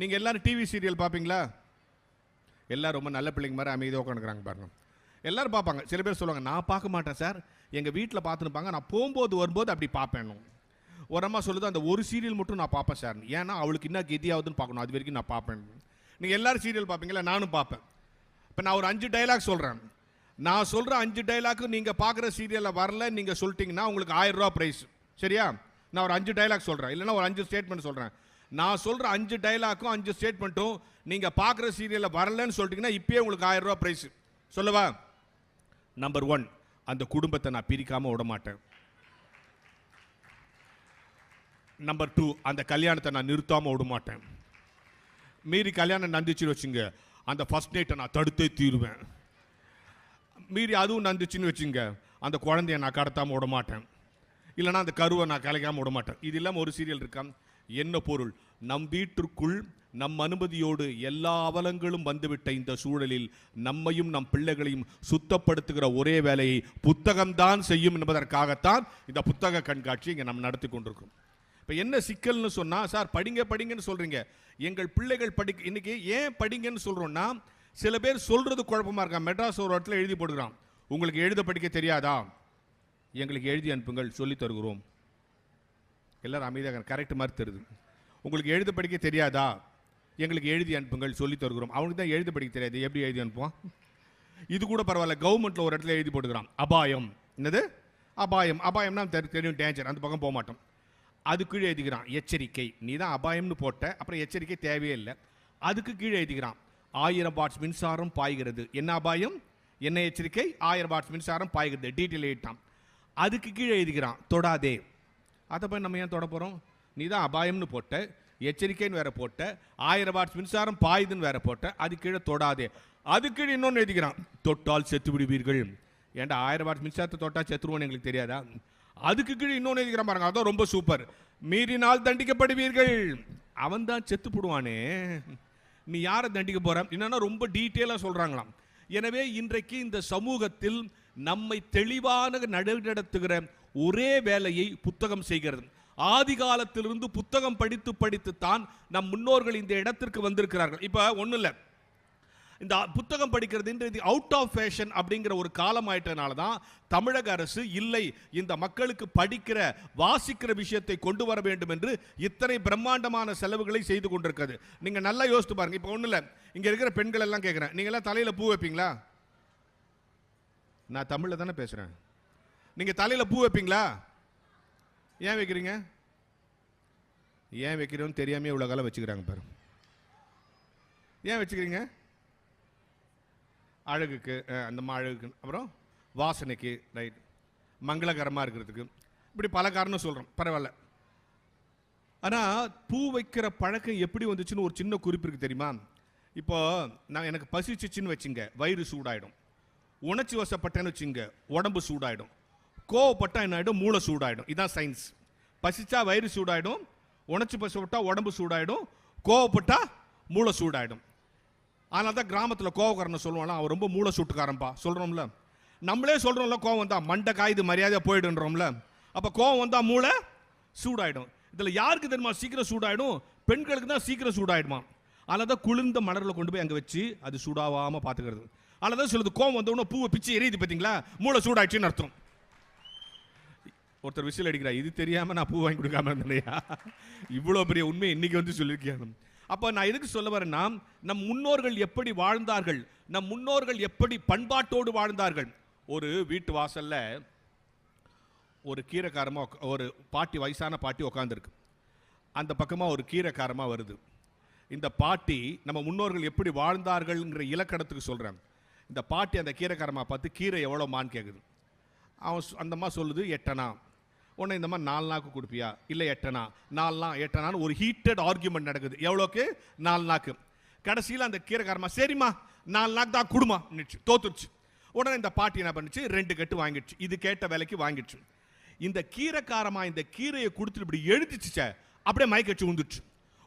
நீங்கள் எல்லாரும் TV serial பார்ப்பீங்களா எல்லோரும் ரொம்ப நல்ல பிள்ளைங்க மாதிரி அமைதியாக உட்காந்துக்கிறாங்க பாருங்க. எல்லாரும் பார்ப்பாங்க சில பேர் சொல்லுவாங்க நான் பார்க்க மாட்டேன் சார். எங்கள் வீட்டில் பார்த்துருப்பாங்க நான் போகும்போது வரும்போது அப்படி பார்ப்பேன் ஒரு அம்மா சொல்லுது அந்த ஒரு சீரியல் மட்டும் நான் பார்ப்பேன் சார். ஏன்னா அவளுக்கு என்ன கெதியாகுதுன்னு பார்க்கணும். அது வரைக்கும் நான் பார்ப்பேன் நீங்கள் எல்லாரும் சீரியல் பார்ப்பீங்களா நானும் பார்ப்பேன் இப்போ நான் ஒரு அஞ்சு டைலாக் சொல்கிறேன் நான் சொல்கிற அஞ்சு டைலாக்கு நீங்கள் பார்க்குற சீரியலில் வரல நீங்கள் சொல்லிட்டீங்கன்னா உங்களுக்கு ஆயிரம் ரூபா ப்ரைஸ் சரியா? நான் ஒரு அஞ்சு டைலாக் சொல்கிறேன் இல்லைன்னா ஒரு அஞ்சு ஸ்டேட்மெண்ட் சொல்கிறேன் நான் சொல்கிற அஞ்சு டைலாக்கும் அஞ்சு ஸ்டேட்மெண்ட்டும் நீங்கள் பார்க்குற சீரியலில் வரலன்னு சொல்லிட்டீங்கன்னா இப்போயே உங்களுக்கு ஆயிரம் ரூபா ப்ரைஸ் சொல்லவா? நம்பர் ஒன் அந்த குடும்பத்தை நான் பிரிக்காமல் விட மாட்டேன். நம்பர் டூ அந்த கல்யாணத்தை நான் நிறுத்தாமல் விட மாட்டேன். மீறி கல்யாணம் நடந்துச்சுன்னு வச்சுங்க அந்த ஃபர்ஸ்ட் நைட்டை நான் தடுத்தே தீருவேன். மீறி அதுவும் நடந்துச்சுன்னு வச்சுங்க அந்த குழந்தைய நான் கடத்தாமல் விட மாட்டேன். இல்லைன்னா அந்த கருவை நான் கலைக்காமல் விட மாட்டேன். இது இல்லாமல் ஒரு சீரியல் இருக்கான் என்ன பொருள்? நம் வீட்டிற்குள் நம் அனுமதியோடு எல்லா அவலங்களும் வந்துவிட்ட இந்த சூழலில் நம்மையும் நம் பிள்ளைகளையும் சுத்தப்படுத்துகிற ஒரே வேலையை புத்தகம்தான் செய்யும் என்பதற்காகத்தான் இந்த புத்தக கண்காட்சி இங்கே நம்ம நடத்தி கொண்டிருக்கிறோம். இப்போ என்ன சிக்கல்னு சொன்னால் சார் படிங்க படிங்கன்னு சொல்கிறீங்க எங்கள் பிள்ளைகள் படி இன்னைக்கு ஏன் படிங்கன்னு சொல்கிறோன்னா சில பேர் சொல்கிறது குழப்பமாக இருக்கா மெட்ராஸ் ஒரு இடத்துல எழுதி போடுகிறான். உங்களுக்கு எழுத படிக்க தெரியாதா? எங்களுக்கு எழுதி அனுப்புங்கள் சொல்லித் தருகிறோம். எல்லாரும் அமைதியாக கரெக்ட் மாதிரி உங்களுக்கு எழுத படிக்க தெரியாதா? எங்களுக்கு எழுதி அனுப்புங்கள் சொல்லித் தருகிறோம். அவனுக்கு தான் எழுத படிக்க தெரியாது. எப்படி எழுதி அனுப்புவான்? இது கூட பரவாயில்ல. கவர்மெண்ட்ல ஒரு இடத்துல எழுதி போட்டுக்கிறான். அபாயம். என்னது? அபாயம். அபாயம்னா தெரியும் டேஞ்சர் அந்த பக்கம் போக மாட்டோம். அது கீழே எழுதிக்கிறான். எச்சரிக்கை. நீ தான் அபாயம்னு போட்ட. அப்புறம் எச்சரிக்கை தேவையே இல்லை. அதுக்கு கீழே எழுதிக்கிறான். ஆயிரம் வாட்ஸ் மின்சாரம் பாய்கிறது. என்ன அபாயம்? என்ன எச்சரிக்கை? ஆயிரம் வாட்ஸ் மின்சாரம் பாய்கிறது. டீட்டெயில் எழுதிட்டான். அதுக்கு கீழே எழுதிக்கிறான். தொடாதே. அதை போய் நம்ம ஏன் தொட போகிறோம் நீ தான் அபாயம்னு போட்ட எச்சரிக்கைன்னு வேற போட்ட ஆயிரம் வாட்ஸ் மின்சாரம் பாயுதுன்னு வேற போட்ட அது கீழே தொடாதே. அதுக்கு இன்னொன்று எழுதிக்கிறான் தொட்டால் செத்து விடுவீர்கள். ஏன்டா ஆயிரம் வாட்ஸ் மின்சாரத்தை தொட்டா செத்துருவோன்னு எங்களுக்கு தெரியாதா? அதுக்கு கீழே இன்னொன்று எழுதிக்கிறான் பாருங்க அதான் ரொம்ப சூப்பர் மீறினால் தண்டிக்கப்படுவீர்கள். அவன் தான் செத்து போடுவானே. நீ யாரை தண்டிக்க போற? என்னன்னா ரொம்ப டீட்டெயிலாக சொல்கிறாங்களாம் எனவே இன்றைக்கு இந்த சமூகத்தில் நம்மை தெளிவான நடுநடத்துகிற ஒரே வேலையை புத்தகம் செய்கிறது. ஆதி காலத்திலிருந்து புத்தகம் படித்து படித்து தான் நம் முன்னோர்கள் இந்த இடத்திற்கு வந்திருக்கிறார்கள். இப்போ ஒன்றும் இல்லை. இந்த புத்தகம் படிக்கிறதுன்றது அவுட் ஆஃப் ஃபேஷன் அப்படிங்கிற ஒரு காலம் ஆயிட்டனால தான் தமிழக அரசு இல்லை இந்த மக்களுக்கு படிக்கிற வாசிக்கிற விஷயத்தை கொண்டு வர வேண்டும் என்று இத்தனை பிரம்மாண்டமான செலவுகளை செய்து கொண்டிருக்கிறது. நீங்கள் நல்லா யோசித்து பாருங்க. இப்போ ஒன்றும் இல்லை. இங்கே இருக்கிற பெண்கள் எல்லாம் கேட்குறேன் நீங்கள்லாம் தலையில் பூ வைப்பீங்களா? நான் தமிழில் தானே பேசுகிறேன் நீங்கள் தலையில் பூ வைப்பீங்களா? ஏன் வைக்கிறீங்க? ஏன் வைக்கிறோன்னு தெரியாமே இவ்வளோ காலம் வச்சுக்கிறாங்க பாரு. ஏன் வச்சுக்கிறீங்க? அழகுக்கு அந்த மா அழகுக்கு. அப்புறம் வாசனைக்கு ரைட் மங்களகரமாக இருக்கிறதுக்கு. இப்படி பல காரணம் சொல்கிறோம் பரவாயில்ல. ஆனால் பூ வைக்கிற பழக்கம் எப்படி வந்துச்சுன்னு ஒரு சின்ன குறிப்பு இருக்குது தெரியுமா? இப்போ நான் எனக்கு பசிச்சிச்சின்னு வச்சுங்க வயிறு சூடாயிடும். உணர்ச்சி வசப்பட்டேன்னு வச்சுங்க உடம்பு சூடாயிடும். கோவப்பட்டால் என்ன ஆகிடும் மூளை சூடாயிடும். இதான் சயின்ஸ் பசிச்சா வயிறு சூடாயிடும். உணச்சி வசப்பட்டா உடம்பு சூடாயிடும். கோவப்பட்டா மூளை சூடாயிடும். அதனால தான் கிராமத்தில் கோவக்காரனை சொல்லுவாங்களா அவன் ரொம்ப மூளை சூட்டுக்காரன்பா. சொல்கிறோம்ல நம்மளே சொல்கிறோம்ல கோவம் வந்தால் மண்டை காயுது மரியாதையாக போயிடுன்றோம்ல. அப்போ கோவம் வந்தால் மூளை சூடாயிடும். இதில் யாருக்கு தெரியுமா சீக்கிரம் சூடாயிடும்? பெண்களுக்கு தான் சீக்கிரம் சூடாயிடுமா அதனால தான் குளிர்ந்த மலரில் கொண்டு போய் அங்கே வச்சு அது சூடாகாமல் பார்த்துக்கிறது. அதனால தான் சொல்லுது கோவம் வந்த உடனே பூவை பிச்சு எரியுது பார்த்தீங்களா மூளை சூடாயிடுச்சுன்னு அர்த்தம். ஒருத்தர் விசில் அடிக்கிறார். இது தெரியாமல் நான் பூ வாங்கி கொடுக்காம இருந்தேனையா. இவ்வளோ பெரிய உண்மை இன்னைக்கு வந்து சொல்லியிருக்கேன். அப்போ நான் எதுக்கு சொல்ல வரேன்னா நம் முன்னோர்கள் எப்படி வாழ்ந்தார்கள் நம் முன்னோர்கள் எப்படி பண்பாட்டோடு வாழ்ந்தார்கள். ஒரு வீட்டு வாசலில் ஒரு கீரைக்காரமாக உக்கா- ஒரு பாட்டி வயசான பாட்டி உட்காந்துருக்கு அந்த பக்கமாக ஒரு கீரைக்காரமாக வருது. இந்த பாட்டி நம்ம முன்னோர்கள் எப்படி வாழ்ந்தார்கள்ங்கிற இலக்கணத்துக்கு சொல்கிறாங்க இந்த பாட்டி அந்த கீரைக்காரமாக பார்த்து கீரை எவ்வளோமான்னு கேட்குது அவன் அந்தம்மா அந்த அம்மா சொல்லுது எட்டனா. உடனே இந்த மாதிரி நாலு நாக்கு கொடுப்பியா? இல்லை எட்டனா? நாலு நாள் எட்டனான்னு ஒரு ஹீட்டட் ஆர்கியூமெண்ட் நடக்குது. எவ்வளோக்கு? நாலு நாக்கு. கடைசியில் அந்த கீரைக்காரமா சரிம்மா நாலு நாக்கு தான் கொடுமா நிச்சு தோத்துருச்சு. உடனே இந்த பாட்டி என்ன பண்ணுச்சு? ரெண்டு கட்டு வாங்கிடுச்சு. இது கேட்ட விலைக்கு வாங்கிடுச்சு. இந்த கீரைக்காரமா இந்த கீரையை கொடுத்துட்டு இப்படி எழுதிச்சுச்ச அப்படியே மயக்கச்சு விழுந்துச்சு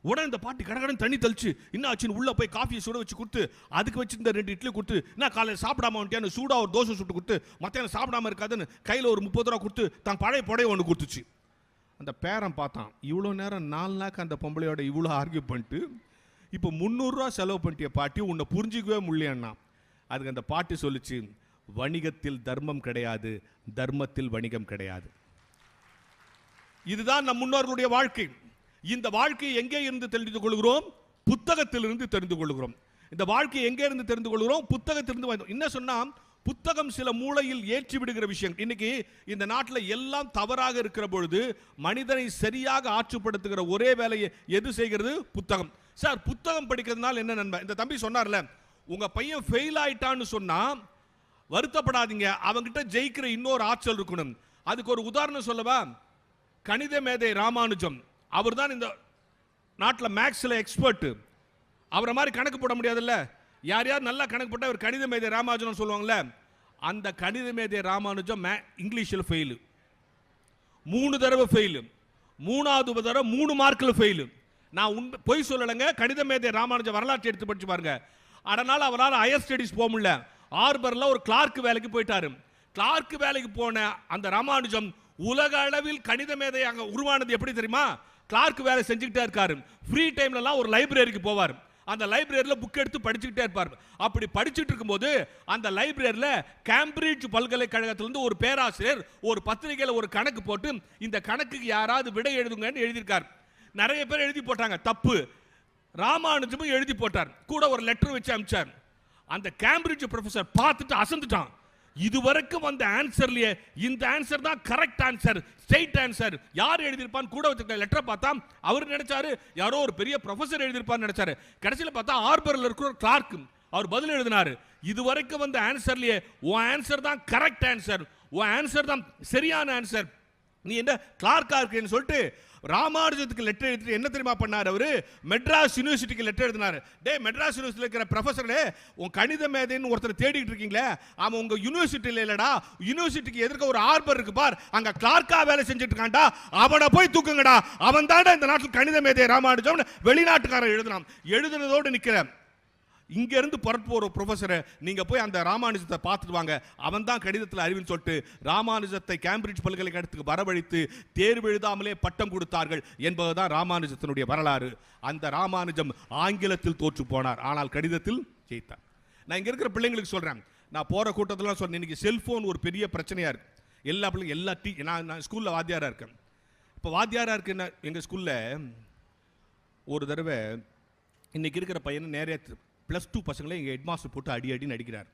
உடனே இந்த பாட்டி கடகடன் தண்ணி தெளிச்சு என்ன ஆச்சுன்னு உள்ளே போய் காஃபியை சுட வச்சு கொடுத்து அதுக்கு வச்சு இந்த ரெண்டு இட்லி கொடுத்து நான் காலையில் சாப்பிடாம வந்துட்டேன் சூடாக ஒரு தோசை சுட்டு கொடுத்து மத்தியானம் சாப்பிடாம இருக்காதுன்னு கையில் ஒரு முப்பது ரூபா கொடுத்து தான் பழைய புடைய ஒன்று கொடுத்துச்சு. அந்த பேரன் பார்த்தான். இவ்வளோ நேரம் நாலு நாக்கு அந்த பொம்பளையோட இவ்வளோ ஆர்கியூ பண்ணிட்டு இப்போ முந்நூறுரூவா செலவு பண்ணிட்டிய பாட்டி உன்னை புரிஞ்சிக்கவே முடியலன்னா? அதுக்கு அந்த பாட்டி சொல்லுச்சு வணிகத்தில் தர்மம் கிடையாது தர்மத்தில் வணிகம் கிடையாது. இதுதான் நம் முன்னோர்களுடைய வாழ்க்கை. இந்த வாழ்க்கையை எங்கே இருந்து தெரிந்து கொள்கிறோம் புத்தகத்திலிருந்து தெரிந்து கொள்கிறோம் இந்த வாழ்க்கையை எங்கே இருந்து தெரிந்து கொள்கிறோம் புத்தகத்திலிருந்து என்ன சொன்னால் புத்தகம் சில மூளையில் ஏற்றி விடுகிற விஷயம். இன்னைக்கு இந்த நாட்டில் எல்லாம் தவறாக இருக்கிற பொழுது மனிதனை சரியாக ஆற்றுப்படுத்துகிற ஒரே வேலையை எது செய்கிறது? புத்தகம். சார் புத்தகம் படிக்கிறதுனால என்ன நன்மை இந்த தம்பி சொன்னார்ல உங்க பையன் ஃபெயில் ஆயிட்டான்னு சொன்னா வருத்தப்படாதீங்க. அவங்கிட்ட ஜெயிக்கிற இன்னொரு ஆற்றல் இருக்கணும். அதுக்கு ஒரு உதாரணம் சொல்லவா? கணித மேதை ராமானுஜம். அவர் தான் இந்த நாட்டில் மேக்ஸில் எக்ஸ்பர்ட்டு அவரை மாதிரி கணக்கு போட முடியாதுல்ல? யார் யார் நல்லா கணக்கு போட்டால் அவர் கணித மேதை ராமானுஜம் சொல்லுவாங்கல்ல? அந்த கணித மேதை ராமானுஜம் மே இங்கிலீஷில் ஃபெயிலு மூணு தடவை ஃபெயிலு மூணாவது தடவை மூணு மார்க்கில் ஃபெயிலு நான் உண்மை பொய் சொல்லலைங்க. கணித மேதை ராமானுஜம் வரலாற்று எடுத்து படிச்சு பாருங்க. அதனால் அவரால் ஹையர் ஸ்டடீஸ் போக முடியல. ஆர்பரில் ஒரு கிளார்க் வேலைக்கு போயிட்டாரு. கிளார்க் வேலைக்கு போன அந்த ராமானுஜம் உலக அளவில் கணித மேதையாக உருவானது எப்படி தெரியுமா? கிளார்க் வேலை செஞ்சுக்கிட்டே இருக்காரு. ஃப்ரீ டைம்லலாம் ஒரு லைப்ரரிக்கு போவார். அந்த லைப்ரரியில் புக் எடுத்து படிச்சுக்கிட்டே இருப்பார். அப்படி படிச்சுட்டு இருக்கும்போது அந்த லைப்ரரியில் கேம்பிரிட்ஜ் பல்கலைக்கழகத்திலிருந்து ஒரு பேராசிரியர் ஒரு பத்திரிகையில் ஒரு கணக்கு போட்டு இந்த கணக்குக்கு யாராவது விடை எழுதுங்கன்னு எழுதியிருக்கார். நிறைய பேர் எழுதி போட்டாங்க. தப்பு. ராமானுஜமும் எழுதி போட்டார். கூட ஒரு லெட்டர் வச்சு அனுப்பிச்சார் அந்த கேம்பிரிட்ஜ் ப்ரொஃபஸர் பார்த்துட்டு அசந்துட்டான். இதுவரைக்கும் வந்த ஆன்சர்லயே இந்த ஆன்சர் தான் கரெக்ட் ஆன்சர் ஸ்ட்ரைட் ஆன்சர். யார் எழுதியிருப்பான்னு கூட வச்சிருக்க லெட்டரை பார்த்தா அவர் நினைச்சாரு யாரோ ஒரு பெரிய ப்ரொஃபசர் எழுதியிருப்பான்னு நினைச்சாரு. கடைசியில் பார்த்தா ஆர்பரில் இருக்கிற ஒரு கிளார்க் அவர் பதில் எழுதினாரு. இதுவரைக்கும் வந்த ஆன்சர்லயே உன் ஆன்சர் தான் கரெக்ட் ஆன்சர் உன் ஆன்சர் தான் சரியான ஆன்சர். நீ என்ன கிளார்க்கா இருக்கேன்னு சொல்லிட்டு ராமானுஜத்துக்கு லெட்டர் எழுதிட்டு என்ன தெரியுமா பண்ணார் அவர்? மெட்ராஸ் யூனிவர்சிட்டிக்கு லெட்டர் எழுதினார். டே மெட்ராஸ் யூனிவர்சிட்டியில் இருக்கிற ப்ரொஃபஸரே உன் கணித மேதைன்னு ஒருத்தர் தேடிட்டு இருக்கீங்களே? அவன் உங்கள் யூனிவர்சிட்டியில் இல்லைடா. யூனிவர்சிட்டிக்கு எதிர்க்க ஒரு ஆர்பர் இருக்கு பார். அங்கே கிளார்க்காக வேலை செஞ்சுட்டு இருக்கான்டா. அவனை போய் தூக்குங்கடா. அவன் தாண்டா இந்த நாட்டில் கணித மேதை ராமானுஜம் வெளிநாட்டுக்காரன் எழுதினான் எழுதுனதோடு நிற்கிறேன் இங்கேருந்து புறட்டு ஒரு ப்ரொஃபஸரை நீங்கள் போய் அந்த ராமானுஜத்தை பார்த்துட்டு வாங்க. அவன் தான் கடிதத்தில் அறிவின்னு சொல்லிட்டு ராமானுஜத்தை கேம்பிரிட்ஜ் பல்கலைக்கழகத்துக்கு வரவழைத்து தேர்வு எழுதாமலே பட்டம் கொடுத்தார்கள் என்பதுதான் ராமானுஜத்தினுடைய வரலாறு. அந்த ராமானுஜம் ஆங்கிலத்தில் தோற்று போனார். ஆனால் கடிதத்தில் ஜெயித்தார். நான் இங்கே இருக்கிற பிள்ளைங்களுக்கு சொல்கிறேன் நான் போகிற கூட்டத்தில் சொன்னேன். இன்றைக்கி செல்ஃபோன் ஒரு பெரிய பிரச்சனையாக இருக்குது எல்லா பிள்ளைங்க எல்லா டீ நான் நான் ஸ்கூலில் வாத்தியாராக இருக்கேன். இப்போ வாத்தியாராக இருக்குன்னா எங்கள் ஸ்கூலில் ஒரு தடவை இன்றைக்கி இருக்கிற பையனை நிறைய ப்ளஸ் டூ பசங்களை எங்கள் ஹெட்மாஸ்டர் போட்டு அடி அடின்னு அடிக்கிறார்.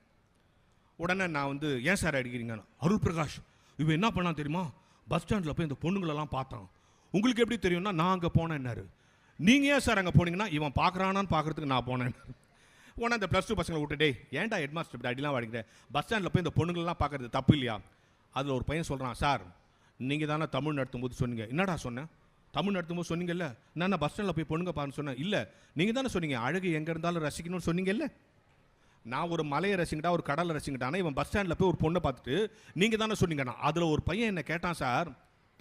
உடனே நான் வந்து ஏன் சார் அடிக்கிறீங்கன்னு? அருள் பிரகாஷ் இவன் என்ன பண்ணான் தெரியுமா? பஸ் ஸ்டாண்டில் போய் இந்த பொண்ணுங்களெல்லாம் பார்த்தான். உங்களுக்கு எப்படி தெரியும்னா நான் அங்கே போனேன்னாரு நீங்கள் ஏன் சார் அங்கே போனீங்கன்னா இவன் பார்க்குறானான்னு பார்க்குறதுக்கு நான் போனேன். உடனே அந்த ப்ளஸ் டூ பசங்களை விட்டு டேய் ஏன்டா ஹெட்மாஸ்டர் இப்படி அடிலாம் வாடிக்கிறேன் பஸ் ஸ்டாண்டில் போய் இந்த பொண்ணுங்களெலாம் பார்க்குறது தப்பு இல்லையா? அதில் ஒரு பையன் சொல்கிறான் சார் நீங்கள் தானே தமிழ் நடத்தும் போது சொன்னீங்க. என்னடா சொன்னேன்? தமிழ் நடத்தும்போது சொன்னீங்கல்ல நான் பஸ் ஸ்டாண்டில் போய் பொண்ணுங்க பாருன்னு சொன்னேன். இல்லை நீங்கள் தானே சொன்னீங்க அழகு எங்கே இருந்தாலும் ரசிக்கணும்னு சொன்னீங்கல்ல? நான் ஒரு மலையை ரசிக்கிட்டா ஒரு கடலை ரசிக்கிட்டானா இவன் பஸ் ஸ்டாண்டில் போய் ஒரு பொண்ணை பார்த்துட்டு நீங்கள் தானே சொன்னீங்கண்ணா அதில் ஒரு பையன் என்ன கேட்டான் சார்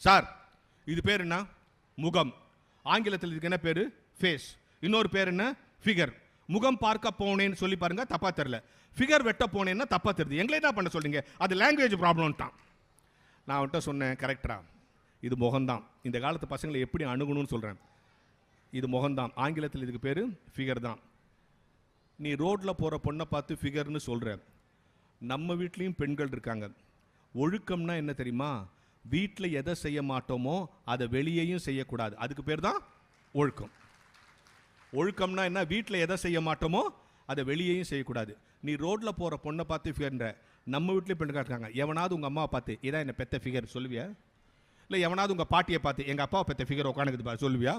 சார் இது பேர் என்ன? முகம். ஆங்கிலத்தில் இதுக்கு என்ன பேர்? ஃபேஸ் இன்னொரு பேர் என்ன? ஃபிகர் முகம் பார்க்க போனேன்னு சொல்லி பாருங்க தப்பாக தெரில ஃபிகர் வெட்ட போனேன்னா தப்பாக தெரியுது. எங்களை என்ன பண்ண சொல்கிறீங்க அது லாங்குவேஜ் ப்ராப்ளம்ட்டான் நான் அவன்கிட்ட சொன்னேன் கரெக்டாக இது முகம்தான். இந்த காலத்து பசங்களை எப்படி அணுகணும்னு சொல்கிறேன் இது முகம்தான். ஆங்கிலத்தில் இதுக்கு பேர் ஃபிகர் தான். நீ ரோட்டில் போகிற பொண்ணை பார்த்து ஃபிகர்னு சொல்கிற நம்ம வீட்லேயும் பெண்கள் இருக்காங்க. ஒழுக்கம்னா என்ன தெரியுமா? வீட்டில் எதை செய்ய மாட்டோமோ அதை வெளியேயும் செய்யக்கூடாது. அதுக்கு பேர் தான் ஒழுக்கம். ஒழுக்கம்னா என்ன? வீட்டில் எதை செய்ய மாட்டோமோ அதை வெளியேயும் செய்யக்கூடாது. நீ ரோட்டில் போகிற பொண்ணை பார்த்து ஃபிகர்ன்ற நம்ம வீட்லேயும் பெண்கள் இருக்காங்க. எவனாவது உங்கள் அம்மாவை பார்த்து இதான் என்ன பெத்த ஃபிகர் சொல்லுவியா? இல்லை எவனாவது உங்கள் பாட்டியை பார்த்து எங்கள் அப்பாவை பெற்ற ஃபிகர் உட்காந்துக்குது பாரு சொல்லுவியா?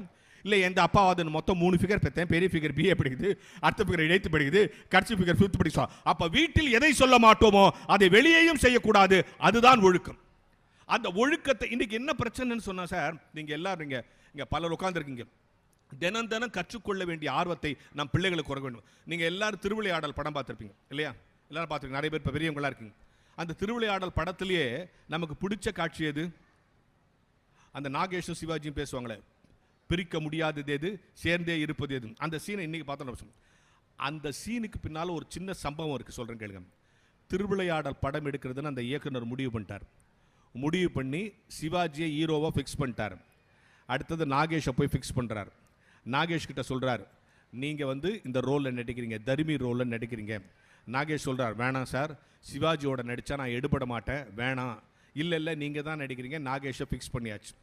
இல்லை எந்த அப்பாவது மொத்தம் மூணு ஃபிகர் பெற்றேன் பெரிய ஃபிகர் பிஏ படிக்குது அடுத்த ஃபிகர் இழைத்து படிக்குது கடைசி ஃபிகர் ஃபிஃப்த் படிச்சோம் அப்போ வீட்டில் எதை சொல்ல மாட்டோமோ அதை வெளியேயும் செய்யக்கூடாது. அதுதான் ஒழுக்கம். அந்த ஒழுக்கத்தை இன்றைக்கி என்ன பிரச்சனைன்னு சொன்னால் சார் நீங்கள் எல்லாரும் இங்கே இங்கே பலர் உட்காந்துருக்கீங்க தினம் தினம் கற்றுக்கொள்ள வேண்டிய ஆர்வத்தை நம் பிள்ளைகளுக்கு குறைக்க வேண்டும். நீங்கள் எல்லாரும் திருவிளையாடல் படம் பார்த்துருப்பீங்க இல்லையா? எல்லாரும் பார்த்துருக்கீங்க நிறைய பேர் இப்போ பெரியவங்களாக இருக்கீங்க. அந்த திருவிளையாடல் படத்திலேயே நமக்கு பிடிச்ச காட்சி எது? அந்த நாகேஷும் சிவாஜியும் பேசுவாங்களே பிரிக்க முடியாதது எது சேர்ந்தே இருப்பது எது? அந்த சீனை இன்றைக்கி பார்த்தோம் அந்த சீனுக்கு பின்னால் ஒரு சின்ன சம்பவம் இருக்குது சொல்கிறேன் கேளுங்க. திருவிளையாடல் படம் எடுக்கிறதுன்னு அந்த இயக்குனர் முடிவு பண்ணிட்டார். முடிவு பண்ணி சிவாஜியை ஹீரோவாக ஃபிக்ஸ் பண்ணிட்டார். அடுத்தது நாகேஷை போய் ஃபிக்ஸ் பண்ணுறார் நாகேஷ் கிட்ட சொல்கிறார் நீங்கள் வந்து இந்த ரோலில் நடிக்கிறீங்க தர்மி ரோலில் நடிக்கிறீங்க. நாகேஷ் சொல்கிறார் வேணாம் சார் சிவாஜியோட நடித்தா நான் எடுபட மாட்டேன் வேணாம். இல்லை இல்லை நீங்கள் தான் நடிக்கிறீங்க. நாகேஷை ஃபிக்ஸ் பண்ணியாச்சு.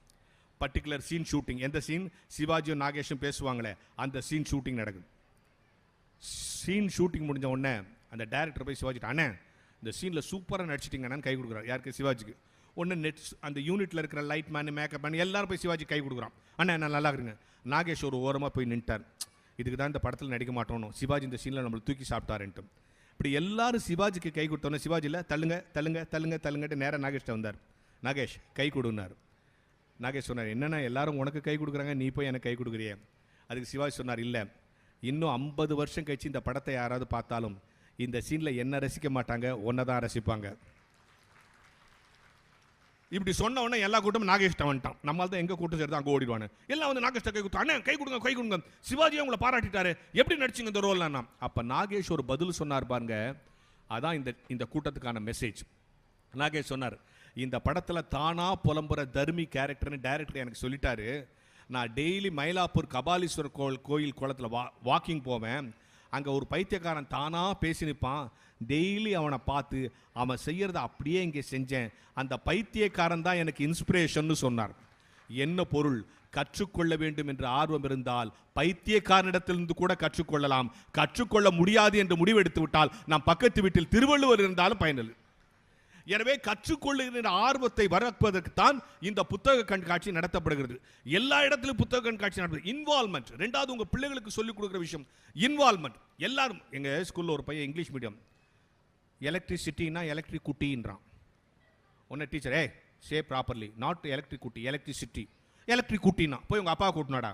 பர்டிகுலர் சீன் ஷூட்டிங் எந்த சீன் சிவாஜியும் நாகேஷும் பேசுவாங்களே அந்த சீன் ஷூட்டிங் நடக்குது. சீன் ஷூட்டிங் முடிஞ்ச உடனே அந்த டேரக்டர் போய் சிவாஜி அண்ணே இந்த சீனில் சூப்பராக நடிச்சிட்டிங்கன்னு கை கொடுக்குறாரு. யாருக்கு? சிவாஜிக்கு. ஒன்று நெட் அந்த யூனிட்டில் இருக்கிற லைட் மேனு மேக்கப் மேன் எல்லாரும் போய் சிவாஜி கை கொடுக்குறான். அண்ணா நான் நல்லா இருக்குங்க நாகேஷ் ஒரு ஓரமாக போய் நின்ட்டார். இதுக்கு தான் இந்த படத்தில் நடிக்க மாட்டோம் சிவாஜி இந்த சீனில் நம்மளை தூக்கி சாப்பிட்டாருன்ட்டு. இப்படி எல்லாரும் சிவாஜிக்கு கை கொடுத்தோன்னே சிவாஜியில் தள்ளுங்க தள்ளுங்க தள்ளுங்க தள்ளுங்கட்டு நேராக நாகேஷ்ட வந்தார். நாகேஷ் கை கொடுனார் நாகேஷ் சொன்னார் என்னென்ன எல்லாரும் உனக்கு கை கொடுக்குறாங்க நீ போய் எனக்கு கை கொடுக்குறியே? அதுக்கு சிவாஜி சொன்னார் இல்லை. இன்னும் ஐம்பது வருஷம் கழிச்சு இந்த படத்தை யாராவது பார்த்தாலும் இந்த சீனில் என்ன ரசிக்க மாட்டாங்க ஒன்றை தான் ரசிப்பாங்க. இப்படி சொன்ன உடனே எல்லா கூட்டமும் நாகேஷ்ட வந்துட்டான். நம்மால் தான் எங்க கூட்டம் சேர்த்து அங்கே ஓடிடுவானு. எல்லாம் வந்து நாகேஷ்ட கை கொடுத்தா அண்ணே கை கொடுங்க கை கொடுங்க. சிவாஜி உங்களை பாராட்டிட்டாரு. எப்படி நடிச்சிங்க இந்த ரோல்னா அப்போ நாகேஷ் ஒரு பதில் சொன்னார் பாருங்க. அதான் இந்த இந்த கூட்டத்துக்கான மெசேஜ் நாகேஷ் சொன்னார் இந்த படத்தில் தானாக புலம்புற தர்மி கேரக்டர்னு டைரக்டர் எனக்கு சொல்லிட்டாரு. நான் டெய்லி மயிலாப்பூர் கபாலீஸ்வரர் கோயில் கோயில் குளத்துல வா வாக்கிங் போவேன். அங்கே ஒரு பைத்தியக்காரன் தானாக பேசி நிற்பான். டெய்லி அவனை பார்த்து அவன் செய்கிறத அப்படியே இங்கே செஞ்சேன். அந்த பைத்தியக்காரன் தான் எனக்கு இன்ஸ்பிரேஷன்னு சொன்னார். என்ன பொருள்? கற்றுக்கொள்ள வேண்டும் என்ற ஆர்வம் இருந்தால் பைத்தியக்காரனிடத்திலிருந்து கூட கற்றுக்கொள்ளலாம். கற்றுக்கொள்ள முடியாது என்று முடிவெடுத்து விட்டால் நாம் பக்கத்து வீட்டில் திருவள்ளுவர் இருந்தாலும் பயனில்லை எனவே கற்றுக்கொள்ளுகிற ஆர்வத்தை வளர்ப்பதற்குத்தான் இந்த புத்தக கண்காட்சி நடத்தப்படுகிறது. எல்லா இடத்திலும் புத்தக கண்காட்சி நடத்துது இன்வால்மெண்ட் ரெண்டாவது உங்கள் பிள்ளைகளுக்கு சொல்லிக் கொடுக்குற விஷயம் இன்வால்மெண்ட் எல்லாரும் எங்கள் ஸ்கூலில் ஒரு பையன் இங்கிலீஷ் மீடியம் எலக்ட்ரிசிட்டின்னா எலக்ட்ரிக் குட்டின்றான் ஒன்று teacher a say properly not electric குட்டி எலக்ட்ரிசிட்டி எலக்ட்ரிக் குட்டினா போய் உங்கள் அப்பா கூட்டினாடா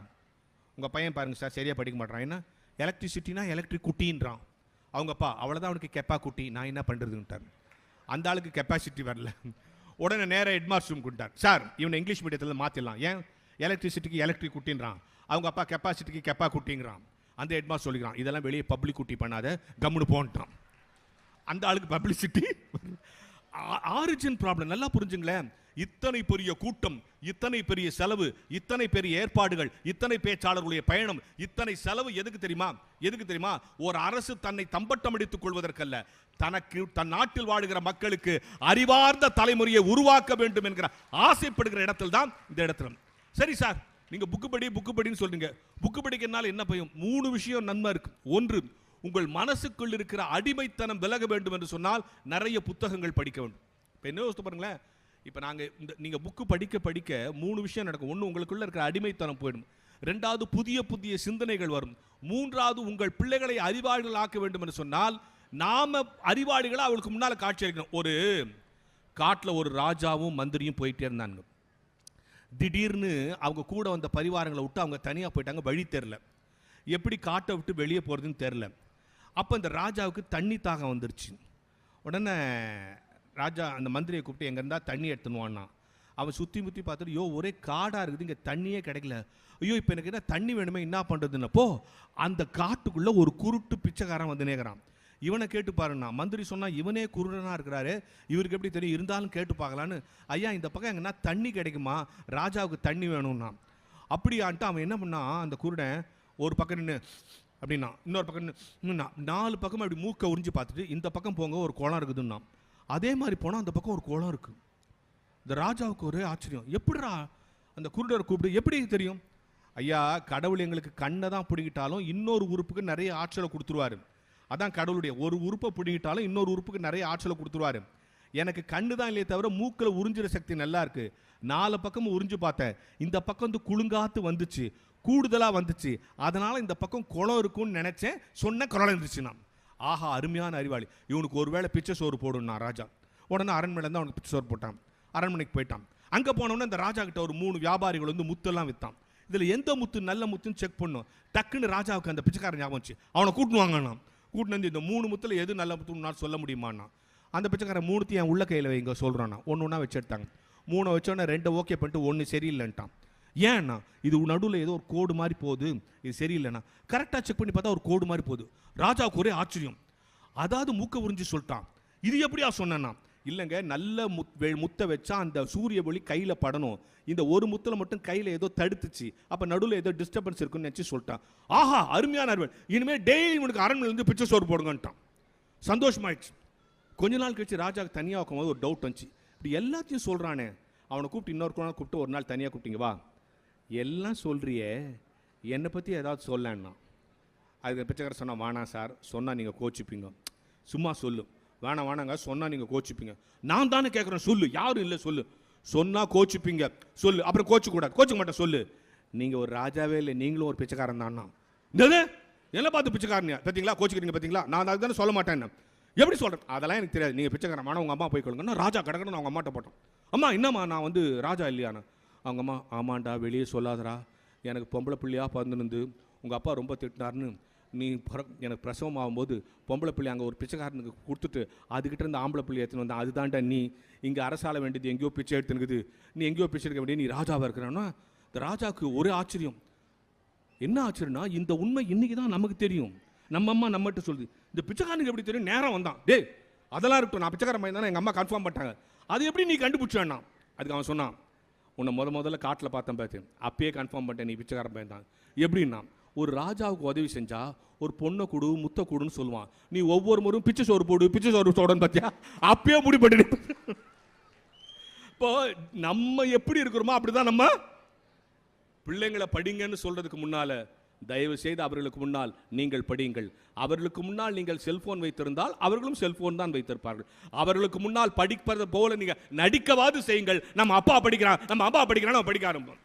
உங்கள் பையன் பாருங்கள் சார் சரியாக படிக்க மாட்டான். என்ன? எலக்ட்ரிசிட்டினா எலக்ட்ரிக் குட்டின்றான் அவங்க அப்பா அவ்வளோதான் அவனுக்கு கெப்பா குட்டி. நான் என்ன பண்ணுறதுன்ட்டார் அந்த ஆளுக்கு கெப்பாசிட்டி வரல. உடனே நேராக ஹெட்மாஸ்டர் ரூம் கூட்டார் சார் இவனை இங்கிலீஷ் மீடியத்தில் மாற்றிடலாம் ஏன்? எலக்ட்ரிசிட்டிக்கு எலக்ட்ரிக் குட்டின்றான். அவங்க அப்பா கெப்பாசிட்டிக்கு கெப்பா குட்டிங்கிறான். அந்த ஹெட்மாஸ்டர் சொல்லிக்கிறான். இதெல்லாம் வெளியே பப்ளிக் குட்டி பண்ணாத. கம்முனு போன்ட்டான். அந்த ஆளுக்கு பப்ளிசிட்டி ஆரிஜின் ப்ராப்ளம் நல்லா புரிஞ்சுங்களேன். இத்தனை பெரிய கூட்டம் இத்தனை பெரிய செலவு இத்தனை பெரிய ஏற்பாடுகள் இத்தனை பேச்சாளர்களுடைய பயணம் இத்தனை செலவு எதுக்கு தெரியுமா? எதுக்கு தெரியுமா? ஒரு அரசு தன்னை தம்பட்டம் அடித்துக் கொள்வதற்கல்ல. தனக்கு தன் நாட்டில் வாழுகிற மக்களுக்கு அறிவார்ந்த தலைமுறையை உருவாக்க வேண்டும் என்கிற ஆசைப்படுகிற இடத்தில் தான் இந்த இடத்துல. சரி சார் நீங்க புக்கு படி புக்கு படின்னு சொல்றீங்க. புக்கு படிக்கிறனால என்ன பயம்? மூணு விஷயம் நன்மை இருக்கு. ஒன்று உங்கள் மனசுக்குள் இருக்கிற அடிமைத்தனம் விலக வேண்டும் என்று சொன்னால் நிறைய புத்தகங்கள் படிக்க வேண்டும். இப்போ என்ன யோசித்து பாருங்களேன். இப்போ நாங்கள் இந்த நீங்கள் புக்கு படிக்க படிக்க மூணு விஷயம் நடக்கும். ஒன்று உங்களுக்குள்ளே இருக்கிற அடிமைத்தனம் போயிடும். ரெண்டாவது புதிய புதிய சிந்தனைகள் வரும். மூன்றாவது உங்கள் பிள்ளைகளை அறிவாளிகள் ஆக்க வேண்டும் என்று சொன்னால் நாம் அறிவாளிகளாக அவளுக்கு முன்னால் காட்சி அளிக்கணும். ஒரு காட்டில் ஒரு ராஜாவும் மந்திரியும் போயிட்டே இருந்தாங்க திடீர்னு அவங்க கூட வந்த பரிவாரங்களை விட்டு அவங்க தனியாக போயிட்டாங்க. வழி தெரில எப்படி காட்டை விட்டு வெளியே போகிறதுன்னு தெரில அப்போ இந்த ராஜாவுக்கு தண்ணி தாகம் வந்துருச்சு. உடனே ராஜா அந்த மந்திரியை கூப்பிட்டு எங்கேருந்தா தண்ணி எடுத்துனுவான்னா அவன் சுற்றி முற்றி பார்த்துட்டு யோ ஒரே காடாக இருக்குது இங்கே தண்ணியே கிடைக்கல. ஐயோ இப்போ எனக்கு என்ன தண்ணி வேணுமே என்ன பண்ணுறதுன்னப்போ அந்த காட்டுக்குள்ளே ஒரு குருட்டு பிச்சைக்காரன் வந்து நேக்கிறான் இவனை கேட்டு பாருண்ணா மந்திரி சொன்னால் இவனே குருடனா இருக்கிறாரு. இவருக்கு எப்படி தெரியும்? இருந்தாலும் கேட்டு பார்க்கலான்னு. ஐயா இந்த பக்கம் எங்கன்னா தண்ணி கிடைக்குமா? ராஜாவுக்கு தண்ணி வேணும்னா. அப்படியான்ட்டு அவன் என்ன பண்ணான் அந்த குருடன் ஒரு பக்கம் நின்று அப்படின்னா இன்னொரு பக்கம் நின்னு, நாலு பக்கம் அப்படி மூக்கை உறிஞ்சு பார்த்துட்டு இந்த பக்கம் போங்க ஒரு குளம் இருக்குதுன்னா அதே மாதிரி போனால் அந்த பக்கம் ஒரு குளம் இருக்கு. இந்த ராஜாவுக்கு ஒரே ஆச்சரியம். எப்படிடா அந்த குருடரை கூப்பிட்டு எப்படி தெரியும்? ஐயா கடவுள் எங்களுக்கு கண்ணை தான் பிடிக்கிட்டாலும் இன்னொரு உறுப்புக்கு நிறைய ஆற்றலை கொடுத்துருவாரு. அதான் கடவுளுடைய ஒரு உறுப்பை பிடிக்கிட்டாலும் இன்னொரு உறுப்புக்கு நிறைய ஆற்றலை கொடுத்துருவாரு. எனக்கு கண்ணு தான் இல்லையே தவிர மூக்கில் உறிஞ்சிற சக்தி நல்லா இருக்கு. நாலு பக்கமும் உறிஞ்சு பார்த்தேன். இந்த பக்கம் வந்து குழுங்காத்து வந்துச்சு கூடுதலாக வந்துச்சு. அதனால் இந்த பக்கம் குளம் இருக்கும்னு நினச்சேன். சொன்ன குளம் இருந்துச்சு நான். ஆஹா அருமையான அறிவாளி. இவனுக்கு ஒருவேளை பிச்சை சோறு போடுன்னா ராஜா. உடனே அரண்மனையிலேருந்து அவனுக்கு பிச்சை சோறு போட்டான். அரண்மனைக்கு போயிட்டான். அங்கே போனோடனே இந்த ராஜா கிட்ட ஒரு மூணு வியாபாரிகள் வந்து முத்தெல்லாம் விற்றான் இதில் எந்த முத்து நல்ல முத்துன்னு செக் பண்ணும். டக்குன்னு ராஜாவுக்கு அந்த பிச்சைக்காரன் ஞாபகம் வந்துச்சு. அவனை கூட்டின்னு வாங்கண்ணா கூட்டின்னு வந்து இந்த மூணு முத்தில் எது நல்ல முத்துன்னு சொல்ல முடியுமாண்ணா. அந்த பிச்சைக்காரன் மூணுத்தையும் என் உள்ள கையில் வைங்க சொல்கிறானா ஒன்று ஒன்றா வச்சு எடுத்தாங்க. மூணை வச்சோடனே ரெண்டை ஓகே பண்ணிட்டு ஒன்று சரியில்லைன்ட்டான். ஏன்னா இது நடுவில் ஏதோ ஒரு கோடு மாதிரி போகுது. இது சரியில்லைண்ணா கரெக்டாக செக் பண்ணி பார்த்தா ஒரு கோடு மாதிரி போகுது. ராஜாவுக்கு ஒரே ஆச்சரியம். அதாவது மூக்க உறிஞ்சி சொல்லிட்டான். இது எப்படியா சொன்னேன்னா இல்லைங்க நல்ல முத் வெ- முத்தை வச்சா அந்த சூரிய ஒளி கையில் படணும். இந்த ஒரு முத்தில் மட்டும் கையில் ஏதோ தடுத்துச்சு. அப்போ நடுவில் ஏதோ டிஸ்டர்பன்ஸ் இருக்குன்னு நினச்சி சொல்லிட்டான். ஆஹா அருமையான அருவன். இனிமேல் டெய்லி உனக்கு அரண்மனையில் பிச்சை சோறு போடுங்கன்ட்டான். சந்தோஷமாயிடுச்சு. கொஞ்ச நாள் கழிச்சு ராஜாவுக்கு தனியாக உட்கும்போது ஒரு டவுட் வந்துச்சு. இப்படி எல்லாத்தையும் சொல்கிறானே அவனை கூப்பிட்டு இன்னொரு கூப்பிட்டு ஒரு நாள் தனியாக கூப்பிட்டீங்க வா. எல்லாம் சொல்கிறியே என்னை பற்றி ஏதாவது சொல்லன்னா அதுக்கு பிச்சைக்கார சொன்னால் வேணாம் சார் சொன்னால் நீங்கள் கோச்சிப்பீங்க. சும்மா சொல்லு. வேணாம் வேணாங்க சொன்னால் நீங்கள் கோச்சிப்பீங்க. நான் தானே கேட்குறேன் சொல்லு. யாரும் இல்லை சொல்லு. சொன்னால் கோச்சிப்பீங்க சொல்லு. அப்புறம் கோச்சு கூடாது. கோச்சிக்க மாட்டேன் சொல்லு. நீங்கள் ஒரு ராஜாவே இல்லை நீங்களும் ஒரு பிச்சைக்காரன் தானா என்னது? என்ன பார்த்து பிச்சைக்காரனியா பார்த்தீங்களா கோச்சிக்கிறீங்க பார்த்தீங்களா நான் அதுக்கு தானே சொல்ல மாட்டேன் எப்படி சொல்கிறேன் அதெல்லாம் எனக்கு தெரியாது. நீங்கள் பிச்சைக்காரன் வேணா உங்கள் அம்மா போய் கொள்ளுங்கன்னா ராஜா கிடக்கணும் அவங்க அம்மாட்ட போட்டோம். அம்மா என்னம்மா நான் வந்து ராஜா இல்லையாண்ணா அவங்க அம்மா ஆமாண்டா வெளியே சொல்லாதடா. எனக்கு பொம்பளை பிள்ளையாக பிறந்துருந்து உங்கள் அப்பா ரொம்ப திட்டினார்னு நீ பிற எனக்கு பிரசவம் ஆகும்போது பொம்பளை பிள்ளை அங்கே ஒரு பிச்சைக்காரனுக்கு கொடுத்துட்டு அதுக்கிட்ட இருந்து ஆம்பளை பிள்ளை எடுத்துன்னு வந்தான் அதுதான்டா நீ. இங்கே அரசால வேண்டியது எங்கேயோ பிச்சை எடுத்துனுக்குது நீ எங்கேயோ பிச்சை எடுக்க வேண்டிய நீ ராஜாவாக இருக்கிறான்னா இந்த ராஜாவுக்கு ஒரே ஆச்சரியம். என்ன ஆச்சரியம்னா இந்த உண்மை இன்னைக்கு தான் நமக்கு தெரியும். நம்ம அம்மா நம்மகிட்ட சொல்லுது இந்த பிச்சைக்காரனுக்கு எப்படி தெரியும்? நேரம் வந்தான். டேய் அதெல்லாம் இருக்கட்டும். நான் பிச்சைக்காரன் பையன் தானே எங்கள் அம்மா கன்ஃபார்ம் பண்ணிட்டாங்க. அது எப்படி நீ கண்டுபிடிச்சான்னா? அதுக்கு அவன் சொன்னான் உன்னை முத முதல்ல காட்டில் பார்த்தேன் பார்த்து அப்பயே கன்ஃபார்ம் பண்ணிட்டேன் நீ பிச்சைக்காரன் பையன் தான். எப்படின்னா ஒரு ராஜாவுக்கு உதவி செஞ்சால் ஒரு பொண்ணை கொடு முத்த கொடுன்னு சொல்லுவான். நீ ஒவ்வொரு முறையும் பிச்சை சோறு போடு பிச்சை சோறு சோடன்னு பார்த்தியா அப்பயே முடிப்பட்டு இப்போ நம்ம எப்படி இருக்கிறோமோ அப்படிதான் நம்ம பிள்ளைங்களை படிங்கன்னு சொல்றதுக்கு முன்னால தயவு செய்து அவர்களுக்கு முன்னால் நீங்கள் படியுங்கள். அவர்களுக்கு முன்னால் நீங்கள் செல்போன் வைத்திருந்தால் அவர்களும் செல்போன் தான் வைத்திருப்பார்கள். அவர்களுக்கு முன்னால் படிப்பது போல நீங்க நடிக்கவாது செய்யுங்கள். நம்ம அப்பா படிக்கிறான் நம்ம அப்பா படிக்கிறான் நம்ம படிக்க ஆரம்பம்